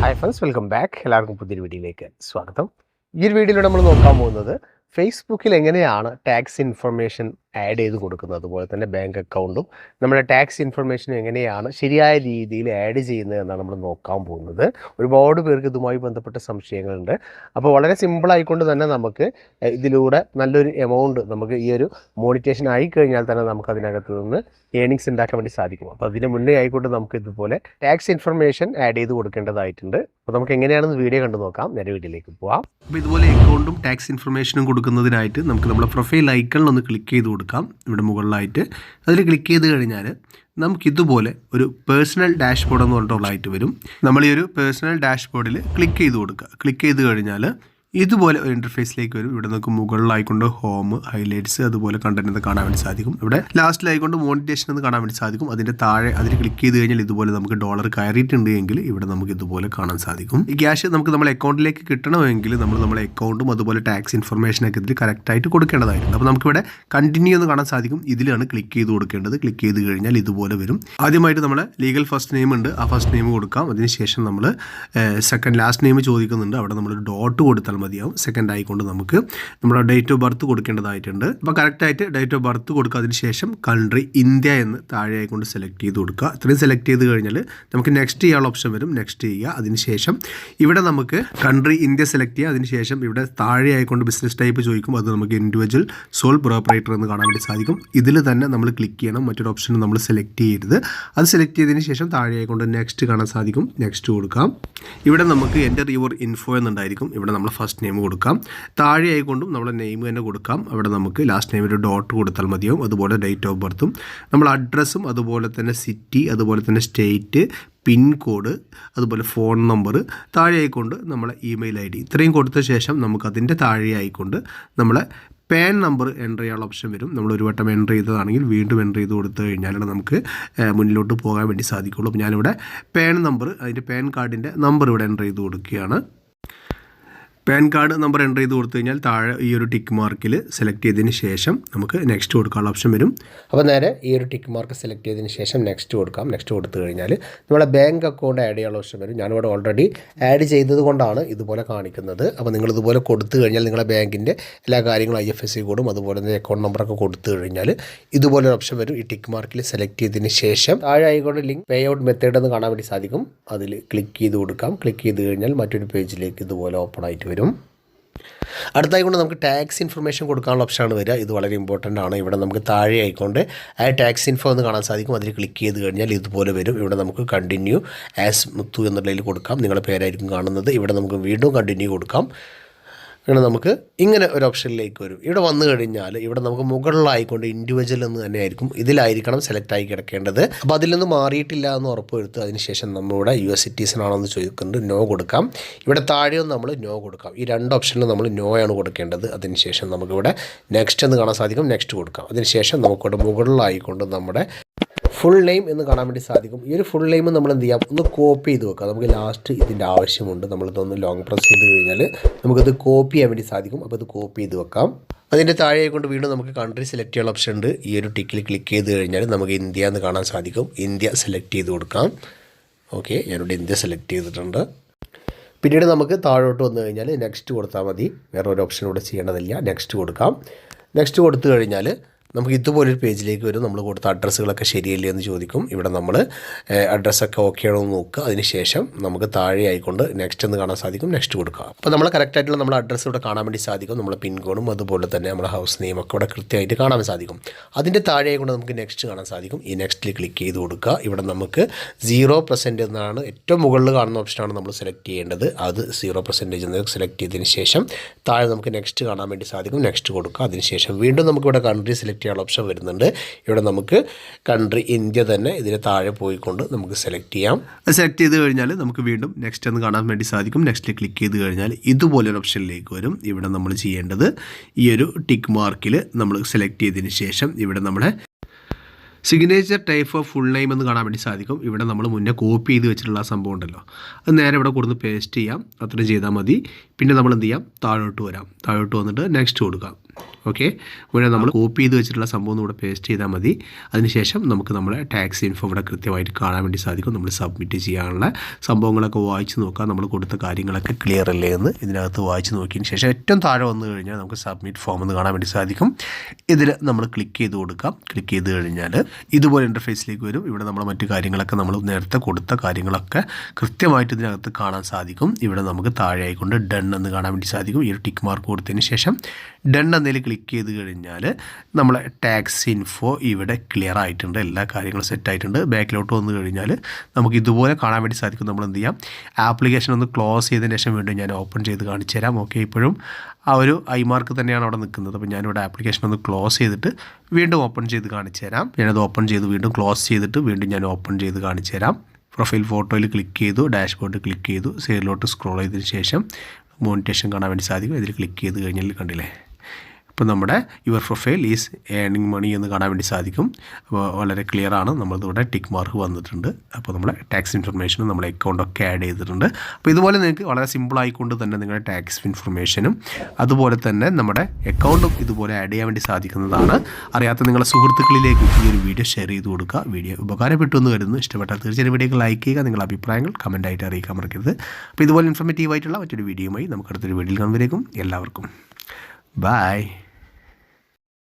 Hi friends welcome back എല്ലാവർക്കും പുതിയൊരു വീഡിയോയിലേക്ക് സ്വാഗതം. ഈ ഒരു വീഡിയോയിലൂടെ നമ്മൾ നോക്കാൻ പോകുന്നത് ഫേസ്ബുക്കിൽ എങ്ങനെയാണ് ടാക്സ് ഇൻഫർമേഷൻ ആഡ് ചെയ്ത് കൊടുക്കുന്നത്. അതുപോലെ തന്നെ ബാങ്ക് അക്കൗണ്ടും നമ്മുടെ ടാക്സ് ഇൻഫർമേഷനും എങ്ങനെയാണ് ശരിയായ രീതിയിൽ ആഡ് ചെയ്യുന്നത് എന്നാണ് നമ്മൾ നോക്കാൻ പോകുന്നത്. ഒരുപാട് പേർക്ക് ഇതുമായി ബന്ധപ്പെട്ട സംശയങ്ങളുണ്ട്. അപ്പോൾ വളരെ സിമ്പിൾ ആയിക്കൊണ്ട് തന്നെ നമുക്ക് ഇതിലൂടെ നല്ലൊരു എമൗണ്ട് നമുക്ക് ഈ ഒരു മോണിറ്റേഷൻ ആയി കഴിഞ്ഞാൽ തന്നെ നമുക്ക് അതിനകത്ത് നിന്ന് ഏണിങ്സ് ഉണ്ടാക്കാൻ വേണ്ടി സാധിക്കും. അപ്പോൾ അതിന് മുന്നേ ആയിക്കൊണ്ട് നമുക്ക് ഇതുപോലെ ടാക്സ് ഇൻഫർമേഷൻ ആഡ് ചെയ്ത് കൊടുക്കേണ്ടതായിട്ടുണ്ട്. അപ്പോൾ നമുക്ക് എങ്ങനെയാണെന്ന് വീഡിയോ കണ്ടു നോക്കാം. നേരെ വീഡിയോയിലേക്ക് പോവാം. അപ്പോൾ ഇതുപോലെ അക്കൗണ്ടും ടാക്സ് ഇൻഫർമേഷനും കൊടുക്കുന്നതിനായിട്ട് നമുക്ക് നമ്മുടെ പ്രൊഫൈൽ ഐക്കണിൽ ഒന്ന് ക്ലിക്ക് ചെയ്ത് കൊടുക്കാം ഇവിടെ മുകളിലായിട്ട്. അതിൽ ക്ലിക്ക് ചെയ്ത് കഴിഞ്ഞാൽ നമുക്കിതുപോലെ ഒരു പേഴ്സണൽ ഡാഷ്ബോർഡ് എന്ന് പറഞ്ഞിട്ടുള്ളതായിട്ട് വരും. നമ്മൾ ഈ ഒരു പേഴ്സണൽ ഡാഷ്ബോർഡിൽ ക്ലിക്ക് ചെയ്ത് കൊടുക്കുക. ക്ലിക്ക് ചെയ്ത് കഴിഞ്ഞാൽ ഇതുപോലെ ഒരു ഇന്റർഫേസിലേക്ക് വരും. ഇവിടെ നമുക്ക് മുകളിലായിക്കൊണ്ട് ഹോം ഹൈലൈറ്റ്സ് അതുപോലെ കണ്ടന്റ് എന്ന് കാണാൻ വേണ്ടി സാധിക്കും. ഇവിടെ ലാസ്റ്റിലായിക്കൊണ്ട് മോണിറ്റേഷൻ എന്ന് കാണാൻ വേണ്ടി സാധിക്കും. അതിന്റെ താഴെ അതിൽ ക്ലിക്ക് ചെയ്ത് കഴിഞ്ഞാൽ ഇതുപോലെ നമുക്ക് ഡോളർ കയറിയിട്ടുണ്ട് എങ്കിൽ ഇവിടെ നമുക്ക് ഇതുപോലെ കാണാൻ സാധിക്കും. ഈ ക്യാഷ് നമുക്ക് നമ്മുടെ അക്കൗണ്ടിലേക്ക് കിട്ടണമെങ്കിൽ നമ്മൾ നമ്മുടെ അക്കൗണ്ടും അതുപോലെ ടാക്സ് ഇൻഫർമേഷനൊക്കെ ഇതിൽ കറക്റ്റായിട്ട് കൊടുക്കേണ്ടതായിട്ടുണ്ട്. അപ്പോൾ നമുക്കിവിടെ കണ്ടിന്യൂ എന്ന് കാണാൻ സാധിക്കും. ഇതിലാണ് ക്ലിക്ക് ചെയ്ത് കൊടുക്കേണ്ടത്. ക്ലിക്ക് ചെയ്ത് കഴിഞ്ഞാൽ ഇതുപോലെ വരും. ആദ്യമായിട്ട് നമ്മൾ ലീഗൽ ഫസ്റ്റ് നെയിം ഉണ്ട്. ആ ഫസ്റ്റ് നെയിം കൊടുക്കാം. അതിനുശേഷം നമ്മൾ സെക്കൻഡ് ലാസ്റ്റ് നെയിം ചോദിക്കുന്നുണ്ട്. അവിടെ നമ്മൾ ഡോട്ട് കൊടുത്താൽ മതിയാവും. സെക്കൻഡ് ആയിക്കൊണ്ട് നമുക്ക് നമ്മുടെ ഡേറ്റ് ഓഫ് ബർത്ത് കൊടുക്കേണ്ടതായിട്ടുണ്ട്. അപ്പോൾ കറക്റ്റായിട്ട് ഡേറ്റ് ഓഫ് ബർത്ത് കൊടുക്കുക അതിന് ശേഷം കൺട്രി ഇന്ത്യ എന്ന് താഴെ ആയിക്കൊണ്ട് സെലക്ട് ചെയ്ത് കൊടുക്കുക. ഇത്രയും സെലക്ട് ചെയ്ത് കഴിഞ്ഞാൽ നമുക്ക് നെക്സ്റ്റ് ചെയ്യാനുള്ള ഓപ്ഷൻ വരും. നെക്സ്റ്റ് ചെയ്യുക. അതിനുശേഷം ഇവിടെ നമുക്ക് കൺട്രി ഇന്ത്യ സെലക്ട് ചെയ്യുക. അതിനുശേഷം ഇവിടെ താഴെ ആയിക്കൊണ്ട് ബിസിനസ് ടൈപ്പ് ചോദിക്കും അത് നമുക്ക് ഇൻഡിവിജ്വൽ സോൾ പ്രോപ്പറേറ്റർ എന്ന് കാണാൻ വേണ്ടി സാധിക്കും. ഇതിൽ തന്നെ നമ്മൾ ക്ലിക്ക് ചെയ്യണം. മറ്റൊരു ഓപ്ഷൻ നമ്മൾ സെലക്ട് ചെയ്യരുത്. അത് സെലക്ട് ചെയ്തതിന് ശേഷം താഴെ ആയിക്കൊണ്ട് നെക്സ്റ്റ് കാണാൻ സാധിക്കും. നെക്സ്റ്റ് കൊടുക്കാം. ഇവിടെ നമുക്ക് എന്റർ യുവർ ഇൻഫോ എന്നുണ്ടായിരിക്കും. ഇവിടെ നമ്മൾ ഫസ്റ്റ് നെയിം കൊടുക്കാം. താഴെ ആയിക്കൊണ്ടും നമ്മുടെ നെയിം തന്നെ കൊടുക്കാം. അവിടെ നമുക്ക് ലാസ്റ്റ് നെയിമിൽ ഡോട്ട് കൊടുത്താൽ മതിയാവും. അതുപോലെ ഡേറ്റ് ഓഫ് ബർത്തും നമ്മൾ അഡ്രസ്സും അതുപോലെ തന്നെ സിറ്റി അതുപോലെ തന്നെ സ്റ്റേറ്റ് പിൻകോഡ് അതുപോലെ ഫോൺ നമ്പർ താഴെ ആയിക്കൊണ്ട് നമ്മളെ ഇമെയിൽ ഐ ഡി. ഇത്രയും കൊടുത്ത ശേഷം നമുക്ക് അതിന്റെ താഴെ ആയിക്കൊണ്ട് നമ്മളെ പാൻ നമ്പർ എന്റർ ചെയ്യാനുള്ള ഓപ്ഷൻ വരും. നമ്മൾ ഒരു വട്ടം എന്റർ ചെയ്തതാണെങ്കിൽ വീണ്ടും എന്റർ ചെയ്ത് കൊടുത്തു കഴിഞ്ഞാലാണ് നമുക്ക് മുന്നിലോട്ട് പോകാൻ വേണ്ടി സാധിക്കുള്ളൂ അപ്പോൾ ഞാനിവിടെ പാൻ നമ്പർ അതിന്റെ പാൻ കാർഡിന്റെ നമ്പർ ഇവിടെ എന്റർ ചെയ്ത് കൊടുക്കുകയാണ്. പാൻ കാർഡ് നമ്പർ എന്റർ ചെയ്ത് കൊടുത്തു കഴിഞ്ഞാൽ താഴെ ഈ ഒരു ടിക്ക് മാർക്കിൽ സെലക്ട് ചെയ്തതിന് ശേഷം നമുക്ക് നെക്സ്റ്റ് കൊടുക്കാനുള്ള ഓപ്ഷൻ വരും. അപ്പോൾ നേരെ ഈ ഒരു ടിക്ക് മാർക്ക് സെലക്ട് ചെയ്തതിന് ശേഷം നെക്സ്റ്റ് കൊടുക്കാം. നെക്സ്റ്റ് കൊടുത്തു കഴിഞ്ഞാൽ നമ്മുടെ ബാങ്ക് അക്കൗണ്ട് ആഡ് ചെയ്യാനുള്ള ഓപ്ഷൻ വരും. ഞാനിവിടെ ഓൾറെഡി ആഡ് ചെയ്തത് കൊണ്ടാണ് ഇതുപോലെ കാണിക്കുന്നത്. അപ്പോൾ നിങ്ങൾ ഇതുപോലെ കൊടുത്തു കഴിഞ്ഞാൽ നിങ്ങളുടെ ബാങ്കിന്റെ എല്ലാ കാര്യങ്ങളും ഐ എഫ് എസ് സി കോഡും അതുപോലെ തന്നെ അക്കൗണ്ട് നമ്പറൊക്കെ കൊടുത്തു കഴിഞ്ഞാൽ ഇതുപോലെ ഒരു ഓപ്ഷൻ വരും. ഈ ടിക്ക് മാർക്കിൽ സെലക്ട് ചെയ്തതിന് ശേഷം താഴെ ആയിക്കൊണ്ട് ലിങ്ക് പേ ഔട്ട് മെത്തേഡ് എന്ന് കാണാൻ വേണ്ടി സാധിക്കും. അതിൽ ക്ലിക്ക് ചെയ്ത് കൊടുക്കാം. ക്ലിക്ക് ചെയ്ത് കഴിഞ്ഞാൽ മറ്റൊരു പേജിലേക്ക് ഇതുപോലെ ഓപ്പൺ ആയിട്ട് വരും. അടുത്തായി കൊണ്ട് നമുക്ക് ടാക്സ് ഇൻഫർമേഷൻ കൊടുക്കാനുള്ള ഓപ്ഷനാണ് വരിക. ഇത് വളരെ ഇമ്പോർട്ടന്റ് ആണ്. ഇവിടെ നമുക്ക് താഴെ ആയിക്കൊണ്ട് ആ ടാക്സ് ഇൻഫോ എന്ന് കാണാൻ സാധിക്കും. അതിൽ ക്ലിക്ക് ചെയ്ത് കഴിഞ്ഞാൽ ഇതുപോലെ വരും. ഇവിടെ നമുക്ക് കണ്ടിന്യൂ ആസ് മുത്തു എന്നുള്ളതിൽ കൊടുക്കാം. നിങ്ങളുടെ പേരായിരിക്കും കാണുന്നത്. ഇവിടെ നമുക്ക് വീണ്ടും കണ്ടിന്യൂ കൊടുക്കാം. അങ്ങനെ നമുക്ക് ഇങ്ങനെ ഒരു ഓപ്ഷനിലേക്ക് വരും. ഇവിടെ വന്നു കഴിഞ്ഞാൽ ഇവിടെ നമുക്ക് മുകളിലായിക്കൊണ്ട് ഇൻഡിവിജ്വൽ എന്ന് തന്നെ ആയിരിക്കും ഇതിലായിരിക്കണം സെലക്ട് ആയി കിടക്കേണ്ടത്. അപ്പോൾ അതിൽ നിന്ന് മാറിയിട്ടില്ല എന്ന് ഉറപ്പ് വരുത്തുക അതിനുശേഷം നമ്മളിവിടെ യു എസ് സിറ്റീസൺ ആണോ എന്ന് ചോദിക്കുന്നുണ്ട്. നോ കൊടുക്കാം. ഇവിടെ താഴെയും നമ്മൾ നോ കൊടുക്കാം. ഈ രണ്ട് ഓപ്ഷനിലും നമ്മൾ നോ ആണ് കൊടുക്കേണ്ടത്. അതിനുശേഷം നമുക്കിവിടെ നെക്സ്റ്റ് എന്ന് കാണാൻ സാധിക്കും. നെക്സ്റ്റ് കൊടുക്കാം. അതിനുശേഷം നമുക്കിവിടെ മുകളിലായിക്കൊണ്ട് നമ്മുടെ ഫുൾ നെയിം എന്ന് കാണാൻ വേണ്ടി സാധിക്കും. ഈ ഒരു ഫുൾ നെയിം നമ്മൾ എന്ത് ചെയ്യാം? ഒന്ന് കോപ്പി ചെയ്ത് വെക്കാം നമുക്ക് ലാസ്റ്റ് ഇതിന്റെ ആവശ്യമുണ്ട്. നമ്മളിതൊന്ന് ലോങ് പ്രസ് ചെയ്ത് കഴിഞ്ഞാൽ നമുക്കത് കോപ്പി ചെയ്യാൻ വേണ്ടി സാധിക്കും. അപ്പോൾ ഇത് കോപ്പി ചെയ്ത് വെക്കാം. അതിന്റെ താഴെ കൊണ്ട് വീണ്ടും നമുക്ക് കൺട്രി സെലക്ട് ചെയ്യാൻ ഓപ്ഷൻ ഉണ്ട്. ഈ ഒരു ടിക്കിൽ ക്ലിക്ക് ചെയ്ത് കഴിഞ്ഞാൽ നമുക്ക് ഇന്ത്യ എന്ന് കാണാൻ സാധിക്കും. ഇന്ത്യ സെലക്ട് ചെയ്ത് കൊടുക്കാം. ഓക്കെ ഞാനിവിടെ ഇന്ത്യ സെലക്ട് ചെയ്തിട്ടുണ്ട്. പിന്നീട് നമുക്ക് താഴോട്ട് വന്നു കഴിഞ്ഞാൽ നെക്സ്റ്റ് കൊടുത്താൽ മതി. വേറെ ഒരു ഓപ്ഷൻ ഇവിടെ ചെയ്യേണ്ടതില്ല. നെക്സ്റ്റ് കൊടുക്കാം. നെക്സ്റ്റ് കൊടുത്തു കഴിഞ്ഞാൽ നമുക്ക് ഇതുപോലൊരു പേജിലേക്ക് വരും. നമ്മൾ കൊടുത്ത അഡ്രസ്സുകളൊക്കെ ശരിയല്ലേ എന്ന് ചോദിക്കും. ഇവിടെ നമ്മൾ അഡ്രസ്സൊക്കെ ഓക്കെ ആണോ എന്ന് നോക്കുക. അതിനുശേഷം നമുക്ക് താഴെ ആയിക്കൊണ്ട് നെക്സ്റ്റ് എന്ന് കാണാൻ സാധിക്കും. നെക്സ്റ്റ് കൊടുക്കുക. അപ്പോൾ നമ്മൾ കറക്റ്റായിട്ടുള്ള നമ്മുടെ അഡ്രസ്സ് ഇവിടെ കാണാൻ വേണ്ടി സാധിക്കും. നമ്മുടെ പിൻകോഡും അതുപോലെ തന്നെ നമ്മുടെ ഹൗസ് നെയിം ഒക്കെ ഇവിടെ കൃത്യമായിട്ട് കാണാൻ സാധിക്കും. അതിന്റെ താഴെ കൊണ്ട് നമുക്ക് നെക്സ്റ്റ് കാണാൻ സാധിക്കും. ഈ നെക്സ്റ്റിൽ ക്ലിക്ക് ചെയ്ത് കൊടുക്കുക. ഇവിടെ നമുക്ക് സീറോ പെർസെന്റ് എന്നാണ് ഏറ്റവും മുകളിൽ കാണുന്ന ഓപ്ഷനാണ് നമ്മൾ സെലക്ട് ചെയ്യേണ്ടത്. അത് സീറോ പെർസെന്റേജ് എന്ന് സെലക്ട് ചെയ്തതിന് ശേഷം താഴെ നമുക്ക് നെക്സ്റ്റ് കാണാൻ വേണ്ടി സാധിക്കും. നെക്സ്റ്റ് കൊടുക്കുക. അതിനുശേഷം വീണ്ടും നമുക്ക് ഇവിടെ കൺട്രി സെലക്ട് ചെയ്യാനുള്ള ഓപ്ഷൻ വരുന്നുണ്ട്. ഇവിടെ നമുക്ക് കൺട്രി ഇന്ത്യ തന്നെ ഇതിന് താഴെ പോയിക്കൊണ്ട് നമുക്ക് സെലക്ട് ചെയ്യാം. സെലക്ട് ചെയ്ത് കഴിഞ്ഞാൽ നമുക്ക് വീണ്ടും നെക്സ്റ്റ് എന്ന് കാണാൻ വേണ്ടി സാധിക്കും. നെക്സ്റ്റിൽ ക്ലിക്ക് ചെയ്ത് കഴിഞ്ഞാൽ ഇതുപോലൊരു ഓപ്ഷനിലേക്ക് വരും. ഇവിടെ നമ്മൾ ചെയ്യേണ്ടത് ഈ ഒരു ടിക്ക് മാർക്കിൽ നമ്മൾ സെലക്ട് ചെയ്തതിന് ശേഷം ഇവിടെ നമ്മുടെ signature type of full name എന്ന് കാണാൻ വേണ്ടി സാധിക്കും. ഇവിടെ നമ്മൾ മുന്നേ കോപ്പി ചെയ്ത് വെച്ചിട്ടുള്ള സംഭവം ഉണ്ടല്ലോ. അത് നേരെ ഇവിടെ കൊടുത്ത് പേസ്റ്റ് ചെയ്യാം. അത്രയും ചെയ്താൽ മതി. പിന്നെ നമ്മൾ എന്ത് ചെയ്യാം? താഴോട്ട് വരാം. താഴോട്ട് വന്നിട്ട് നെക്സ്റ്റ് കൊടുക്കാം. ഓക്കെ ഇവിടെ നമ്മൾ കോപ്പി ചെയ്ത് വെച്ചിട്ടുള്ള സംഭവം ഇവിടെ പേസ്റ്റ് ചെയ്താൽ മതി. അതിനുശേഷം നമുക്ക് നമ്മുടെ ടാക്സ് ഇൻഫോ ഇവിടെ കൃത്യമായിട്ട് കാണാൻ വേണ്ടി സാധിക്കും. നമ്മൾ സബ്മിറ്റ് ചെയ്യാനുള്ള സംഭവങ്ങളൊക്കെ വായിച്ച് നോക്കാം. നമ്മൾ കൊടുത്ത കാര്യങ്ങളൊക്കെ ക്ലിയർ അല്ലേ എന്ന്. ഇതിനകത്ത് വായിച്ച് നോക്കിയതിന് ശേഷം ഏറ്റവും താഴെ വന്നു കഴിഞ്ഞാൽ നമുക്ക് സബ്മിറ്റ് ഫോം എന്ന് കാണാൻ വേണ്ടി സാധിക്കും. ഇതിൽ നമ്മൾ ക്ലിക്ക് ചെയ്ത് കൊടുക്കാം. ക്ലിക്ക് ചെയ്ത് കഴിഞ്ഞാൽ ഇതുപോലെ ഇന്റർഫേസിലേക്ക് വരും. ഇവിടെ നമ്മൾ മറ്റു കാര്യങ്ങളൊക്കെ നമ്മൾ നേരത്തെ കൊടുത്ത കാര്യങ്ങളൊക്കെ കൃത്യമായിട്ട് ഇതിനകത്ത് കാണാൻ സാധിക്കും. ഇവിടെ നമുക്ക് താഴെ ആയിക്കൊണ്ട് ഡൺ എന്ന് കാണാൻ വേണ്ടി സാധിക്കും. ഈ ഒരു ടിക്ക് മാർക്ക് കൊടുത്തതിന് ശേഷം ഡൺ എന്നതിൽ ക്ലിക്ക് ചെയ്ത് കഴിഞ്ഞാൽ നമ്മളെ ടാക്സ് ഇൻഫോ ഇവിടെ ക്ലിയർ ആയിട്ടുണ്ട്. എല്ലാ കാര്യങ്ങളും സെറ്റ് ആയിട്ടുണ്ട്. ബാക്കിലോട്ട് വന്നു കഴിഞ്ഞാൽ നമുക്ക് ഇതുപോലെ കാണാൻ വേണ്ടി സാധിക്കും. നമ്മൾ എന്ത് ചെയ്യാം? ആപ്ലിക്കേഷൻ ഒന്ന് ക്ലോസ് ചെയ്തതിന് ശേഷം വീണ്ടും ഞാൻ ഓപ്പൺ ചെയ്ത് കാണിച്ചു തരാം. ഓക്കെ ഇപ്പോഴും ആ ഒരു ഐ മാർക്ക് തന്നെയാണ് അവിടെ നിൽക്കുന്നത്. അപ്പോൾ ഞാനിവിടെ ആപ്ലിക്കേഷൻ ഒന്ന് ക്ലോസ് ചെയ്തിട്ട് വീണ്ടും ഓപ്പൺ ചെയ്ത് കാണിച്ചു തരാം. ഞാനത് ഓപ്പൺ ചെയ്ത് വീണ്ടും ക്ലോസ് ചെയ്തിട്ട് വീണ്ടും ഞാൻ ഓപ്പൺ ചെയ്ത് കാണിച്ചു തരാം. പ്രൊഫൈൽ ഫോട്ടോയിൽ ക്ലിക്ക് ചെയ്തു. ഡാഷ്ബോർഡ് ക്ലിക്ക് ചെയ്തു. സൈഡിലോട്ട് സ്ക്രോൾ ചെയ്തതിന് ശേഷം മോണിറ്റേഷൻ കാണാൻ വേണ്ടി സാധിക്കും. ഇതിൽ ക്ലിക്ക് ചെയ്ത് കഴിഞ്ഞാൽ കണ്ടില്ലേ? അപ്പോൾ നമ്മുടെ your profile is earning money എന്ന് കാണാൻ വേണ്ടി സാധിക്കും. അപ്പോൾ വളരെ ക്ലിയർ ആണ്. നമ്മളിതിവിടെ ടിക്ക് മാർക്ക് വന്നിട്ടുണ്ട്. അപ്പോൾ നമ്മുടെ ടാക്സ് ഇൻഫർമേഷനും നമ്മുടെ അക്കൗണ്ടൊക്കെ ആഡ് ചെയ്തിട്ടുണ്ട്. അപ്പോൾ ഇതുപോലെ നിങ്ങൾക്ക് വളരെ സിമ്പിൾ ആയിക്കൊണ്ട് തന്നെ നിങ്ങളുടെ ടാക്സ് ഇൻഫർമേഷനും അതുപോലെ തന്നെ നമ്മുടെ അക്കൗണ്ടും ഇതുപോലെ ആഡ് ചെയ്യാൻ വേണ്ടി സാധിക്കുന്നതാണ്. അറിയാത്ത നിങ്ങളുടെ സുഹൃത്തുക്കളിലേക്ക് ഈ ഒരു വീഡിയോ ഷെയർ ചെയ്ത് കൊടുക്കുക. വീഡിയോ ഉപകാരപ്പെട്ടു എന്ന് കരുതുന്നു. ഇഷ്ടപ്പെട്ടാൽ തീർച്ചയായും വീഡിയോ ലൈക്ക് ചെയ്യുക. നിങ്ങളുടെ അഭിപ്രായങ്ങൾ കമന്റായിട്ട് അറിയിക്കാൻ മറക്കരുത്. അപ്പോൾ ഇതുപോലെ ഇൻഫർമേറ്റീവ് ആയിട്ടുള്ള മറ്റൊരു വീഡിയോയുമായി നമുക്ക് അടുത്തൊരു വീഡിയോയിൽ കാണുമ്പോഴേക്കും എല്ലാവർക്കും. Bye.